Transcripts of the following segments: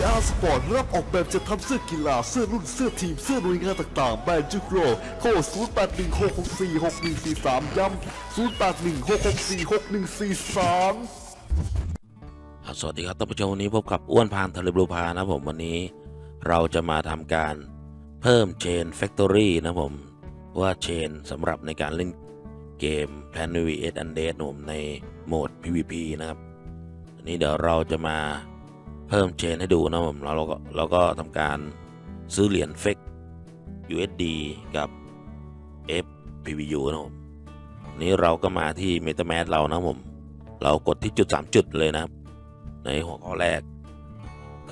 VR Sport รับออกแบบจะทำเสื้อกีฬา เสื้อรุ่น เสื้อทีม เสื้อหน่วยงานต่างๆ แบรนด์จุกโรโค้ด0816646143 ย้ำ0816646143สวัสดีครับท่านผู้ชมวันนี้พบกับอ้วนพานทะเลบลูพานะผมวันนี้ เราจะมาทำการเพิ่มเชน Factory นะผมว่าเชนสำหรับในการเล่นเกม Plan v s Undead ผมในโหมด PVP นะครับอันนี้เดี๋ยวเราจะมา เพิ่มเชนให้ดูนะผมแล้วเราก็เราก็ทำการซื้อเหรียญเฟก USD กับ FPVU นะผมอันนี้เราก็มาที่ MetaMask เรานะผม เรากดที่จุด 3 จุดเลยนะครับ ในหัวข้อแรก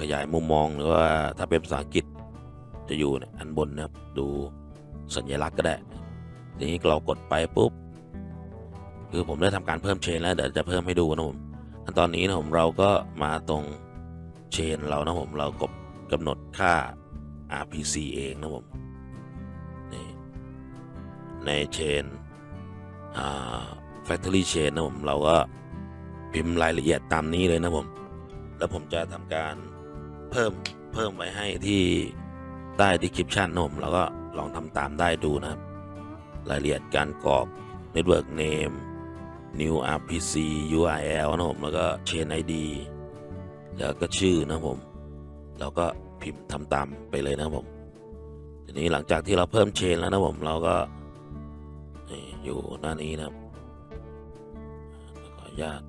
ขยายมุมมองหรือว่าถ้าเป็นภาษาอังกฤษจะอยู่อันบนนะครับ ดูสัญลักษณ์ก็ได้ ทีนี้เรากดไปปุ๊บ คือผมได้ทำการเพิ่มเชนแล้วเดี๋ยวจะเพิ่มให้ดูนะผมขั้นตอนนี้นะผมเราก็มาตรง เชนเรานะผมเรากดกำหนดค่า RPC เองนะผมนี่ในเชนอ่า Factory Chain นะผมเราก็พิมพ์รายละเอียดตามนี้เลยนะผม แล้วผมจะทำการเพิ่มเพิ่มไว้ให้ที่ใต้ description นะผมแล้วก็ลองทำตามได้ดูนะครับ รายละเอียดการกรอก network name new RPC URL นะผมแล้วก็ chain ID แล้วก็ชื่อนะผมเราก็พิมพ์ทำตามไปเลยนะผมทีนี้หลังจากที่เราเพิ่มเชนแล้วนะผมเราก็อยู่หน้านี้นะครับขออนุญาต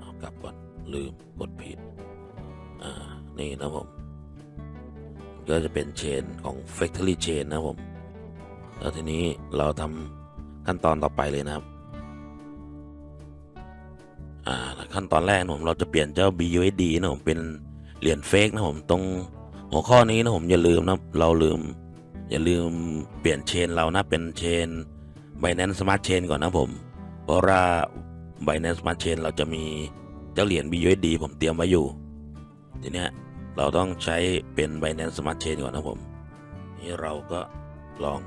เอากลับก่อนลืมกดผิดอ่านี่นะผมก็จะเป็นเชนของ Factory Chain นะผม แล้วทีนี้เราทำขั้นตอนต่อไปเลยนะครับ ขั้นตอนแรกนะผมเราจะเปลี่ยนเจ้า BUSD นะผมเป็นเหรียญเฟกนะผมตรงหัวข้อนี้นะผมอย่าลืมนะเราลืม อย่าลืมเปลี่ยนเชนเรานะเป็นเชน Binance Smart Chain ก่อนนะผม เพราะว่า Binance Smart Chain เราจะมีเจ้าเหรียญ BUSD ผมเตรียมไว้อยู่ ทีเนี้ยเราต้องใช้เป็น Binance Smart Chain ก่อนนะผม นี่เราก็ลอง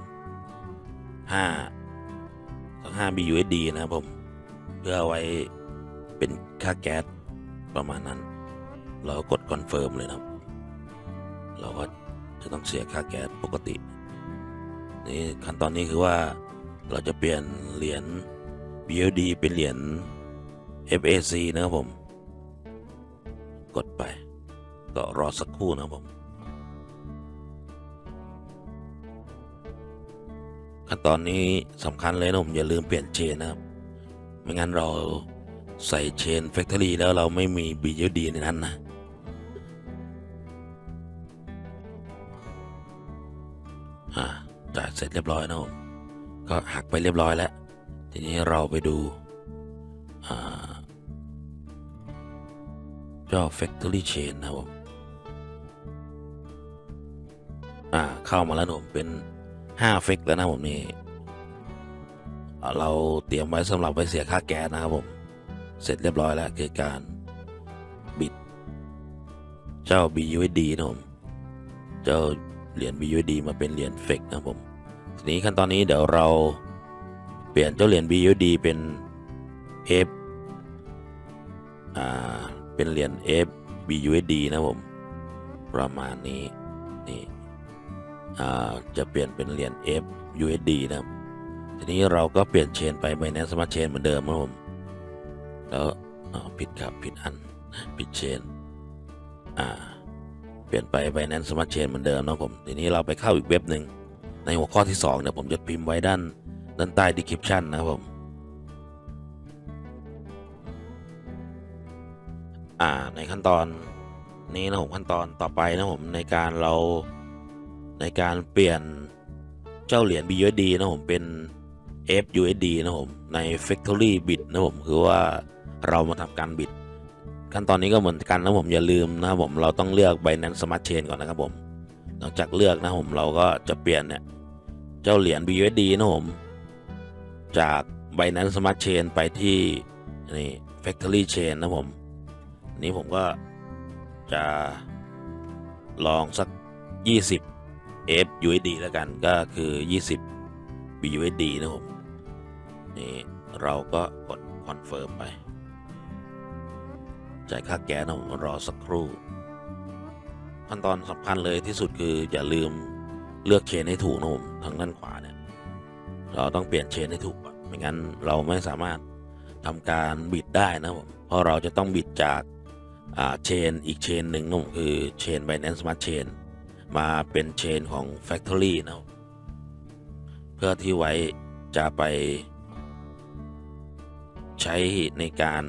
5สัก5 BUSD นะครับผม เพื่ออไว้ เป็นค่าแก๊สประมาณนั้น เราก็กดคอนเฟิร์มเลยนะครับ เราก็จะต้องเสียค่าแก๊สปกตินี่ขั้นตอนนี้คือว่าเราจะเปลี่ยนเหรียญ BUD เป็นเหรียญ FAC นะครับผม กดไป ก็รอสักครู่นะครับผม ขั้นตอนนี้สำคัญเลยนะผมอย่าลืมเปลี่ยนเชนนะครับ ไม่งั้นเรา ใส่เชน Factory แล้วเราไม่มี BUD ในนั้นนะอ่าจ่ายเสร็จเรียบร้อยนะผมก็หักไปเรียบร้อยแล้ว ทีนี้เราไปดูอ่าเจ้า Factory Chain นะผมอ่าเข้ามาแล้วนะผมเป็น5เฟกแล้วนะผมนี่ เราเตรียมไว้สำหรับไว้เสียค่าแก๊สนะครับผม เสร็จเรียบร้อยแล้วคือการบิด เจ้า BUSD นะผมเจ้าเหรียญ BUSD มาเป็นเหรียญเฟกนะผมทีนี้ขั้นตอนนี้เดี๋ยวเราเปลี่ยนเจ้าเหรียญ BUSD เป็น F อ่าเป็นเหรียญ F BUSD นะผมประมาณนี้นี่อ่าจะเปลี่ยนเป็นเหรียญ F USD นะทีนี้เราก็เปลี่ยนเชนไป Binance Smart Chain เหมือนเดิมนะผม แล้วผิดครับผิดอันผิดเชนอ่าเปลี่ยนไป Binance Smart Chain เหมือนเดิมนะผมทีนี้เราไปเข้าอีกเว็บหนึ่งในหัวข้อที่2เนี่ยผมจะพิมพ์ไว้ด้านด้านใต้ description นะครับผมอ่าในขั้นตอนนี้นะผมขั้นตอนต่อไปนะผมในการเราในการเปลี่ยนเจ้าเหรียญ BUSD นะผมเป็น FUSD นะผมใน Factory Bit นะผมคือว่า เรามาทำการบิด ขั้นตอนนี้ก็เหมือนกันนะผมอย่าลืมนะครับผมเราต้องเลือก Binance Smart Chain ก่อนนะครับผม หลังจากเลือกนะผมเราก็จะเปลี่ยนเนี่ยเจ้าเหรียญ BUSD นะผม จาก Binance Smart Chain ไปที่นี่ Factory Chain นะผมนนี้ผมก็จะลองสัก 20 FUSD แล้วกันก็คือ 20 BUSD นะผมนี่เราก็กดคอนเฟิร์มไป จ่ายค่าแก๊สนะผมรอสักครู่ ขั้นตอนสำคัญเลยที่สุดคืออย่าลืมเลือกเชนให้ถูกนะผมทางด้านขวาเนี่ยเราต้องเปลี่ยนเชนให้ถูกไม่งั้นเราไม่สามารถทำการบิดได้นะผมเพราะเราจะต้องบิดจากอ่าเชนอีกเชนหนึ่งนะผมคือเชน Binance Smart Chain มาเป็นเชนของ Factory นะเพื่อที่ไว้จะไปใช้ในการ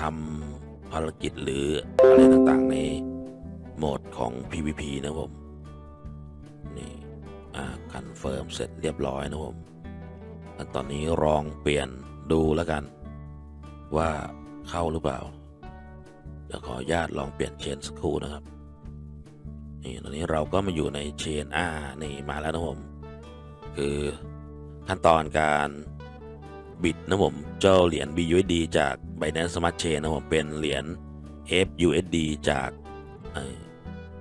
ทำภารกิจหรืออะไรต่างๆในโหมดของ PVP นะผม นี่อ่าคอนเฟิร์มเสร็จเรียบร้อยนะผมตอนนี้ลองเปลี่ยนดูแล้วกัน ว่าเข้าหรือเปล่า เดี๋ยวขออนุญาตลองเปลี่ยนเชนสักครู่นะครับ นี่ตอนนี้เราก็มาอยู่ในเชนอ่านี่มาแล้วนะผม คือขั้นตอนการ บิดนะผมเจ้าเหรียญ BUSD จาก Binance Smart Chain นะผมเป็นเหรียญ FUSD จากเอ่อ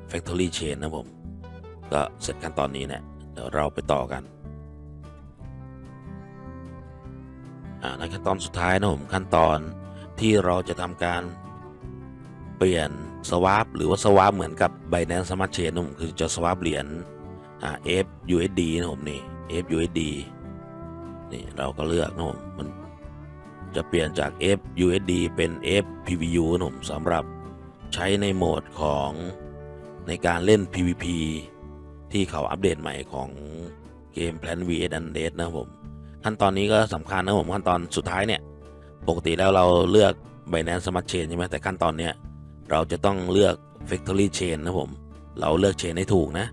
Factory Chain นะผม ก็เสร็จขั้นตอนนี้เนี่ยเดี๋ยวเราไปต่อกันอ่าในขั้นตอนสุดท้ายนะผมขั้นตอนที่เราจะทำการเปลี่ยนสวาปหรือว่าสวาปเหมือนกับ Binance Smart Chain นะผมคือจะสวาปเหรียญอ่า FUSD นะผมนี่ FUSD นี่เราก็เลือกนะผมมันจะเปลี่ยนจาก FUSD เป็น FPVU นะผมสำหรับใช้ในโหมดของในการเล่น PVP ที่เขาอัปเดตใหม่ของเกม Plan vs Undead นะครับผม ขั้นตอนนี้ก็สำคัญนะผม ขั้นตอนสุดท้ายเนี่ย ปกติแล้วเราเลือก Binance Smart Chain ใช่ไหมแต่ขั้นตอนเนี้ยเราจะต้องเลือก Factory Chain นะผม เราเลือกเชนให้ถูกนะ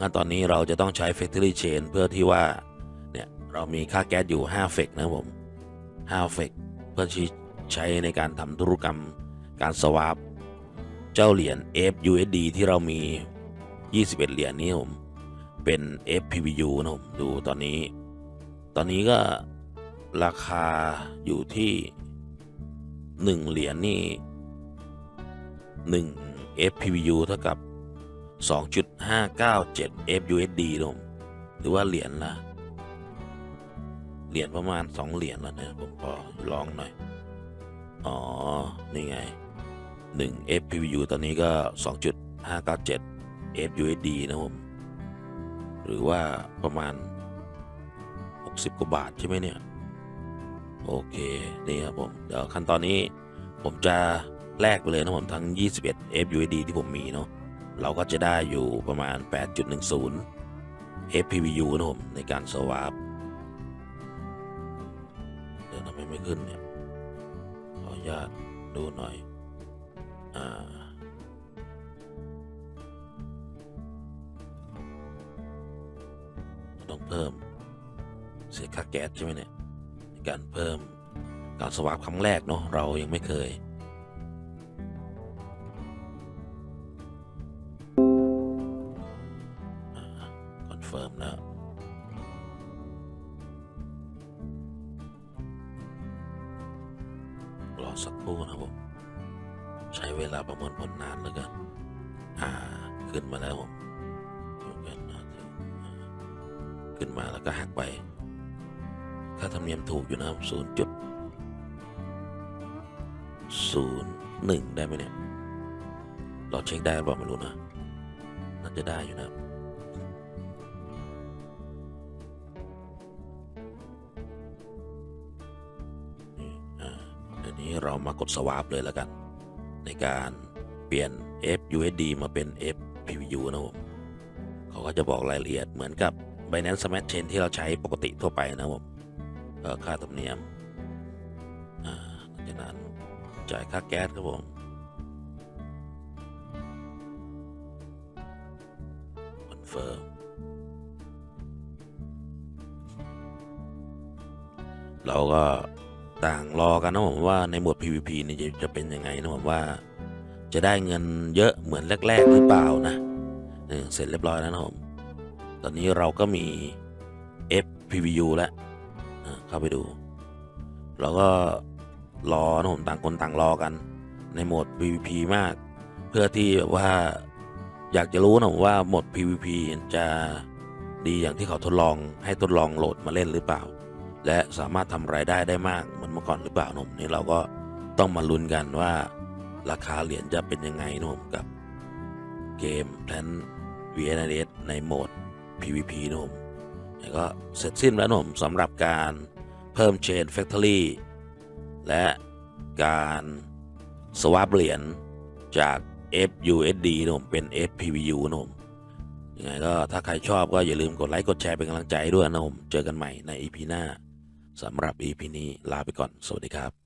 ขั้นตอนนี้เราจะต้องใช้ Factory Chain เพื่อที่ว่า เรามีค่าแก๊สอยู่5เฟกนะผม5เฟกเพื่อใช้ในการทำธุรกรรมการสวาปเจ้าเหรียญ FUSD ที่เรามี 21 เหรียญนี้ผมเป็น FPVU นะผมดูตอนนี้ ตอนนี้ก็ราคาอยู่ที่ 1 เหรียญนี่ 1 FPVU เท่ากับ 2.597 FUSD นะผมหรือว่าเหรียญละ เหรียญประมาณ2เหรียญแล้วเนี่ยผมขอลองหน่อย อ๋อ นี่ไง1 FPU ตอนนี้ก็ 2.597 FUSD นะผม หรือว่าประมาณ 60 กว่าบาทใช่ไหมเนี่ย โอเค นี่ครับผม เดี๋ยวขั้นตอนนี้ผมจะแลกไปเลยนะผมทั้ง 21 FUSD ที่ผมมีเนาะเราก็จะได้อยู่ประมาณ 8.10 FPU นะผม ในการสวาป ไม่ขึ้นเนี่ย ขออนุญาตดูหน่อย อ่า ต้องเพิ่ม เสียค่าแก๊สใช่ไหมเนี่ย ในการเพิ่มการสวาปครั้งแรกเนาะเรายังไม่เคย ใช้เวลาประเมินผลนานเหลือเกินอ่า ขึ้นมาแล้วผมขึ้นมาแล้วก็หักไป ค่าธรรมเนียมถูกอยู่นะครับศูนย์จุดศูนย์หนึ่งได้ไหมเนี่ย เราเช็คได้หรือเปล่าไม่รู้นะ น่าจะได้อยู่นะครันนี้เรามากดสวาปเลยแล้วกัน ในการเปลี่ยน FUSD มาเป็น F P U นะผมเขาก็จะบอกรายละเอียดเหมือนกับ Binance Smart Chain ที่เราใช้ปกติทั่วไปนะผมค่าธรรมเนียมอ่าหลังจากนั้นจ่ายค่าแก๊สครับผมคอนเฟิร์มเราก็ ต่างรอกันนะผมว่าในหมวด PVP นี่จะจะเป็นยังไงนะผมว่า จะได้เงินเยอะเหมือนแรก ๆ หรือเปล่านะเสร็จเรียบร้อยแล้วนะผมตอนนี้เราก็มี FPVU แล้วเข้าไปดู เราก็รอนะผมต่างคนต่างรอกัน ในโหมด PVP มาก เพื่อที่แบบว่าอยากจะรู้นะผมว่าโหมด PVP จะดีอย่างที่เขาทดลองให้ทดลองโหลดมาเล่นหรือเปล่า และสามารถทำรายได้ได้มาก มือนเมื่อก่อนหรือเปล่านะผมนี่เราก็ต้องมาลุ้นกันว่าราคาเหรียญจะเป็นยังไงนะผมกับเกม Plan VNS ในโหมด PVP นะผมแล้วก็เสร็จสิ้นแล้วนะผมสำหรับการเพิ่ม Chain Factory และการสวาปเหรียญจาก FUSD นะผมเป็น FPVU นะผมยังไงก็ถ้าใครชอบก็อย่าลืมกดไลค์กดแชร์เป็นกำลังใจด้วยนะผม เจอกันใหม่ใน EP หน้า สำหรับ EP นี้ลาไปก่อน สวัสดีครับ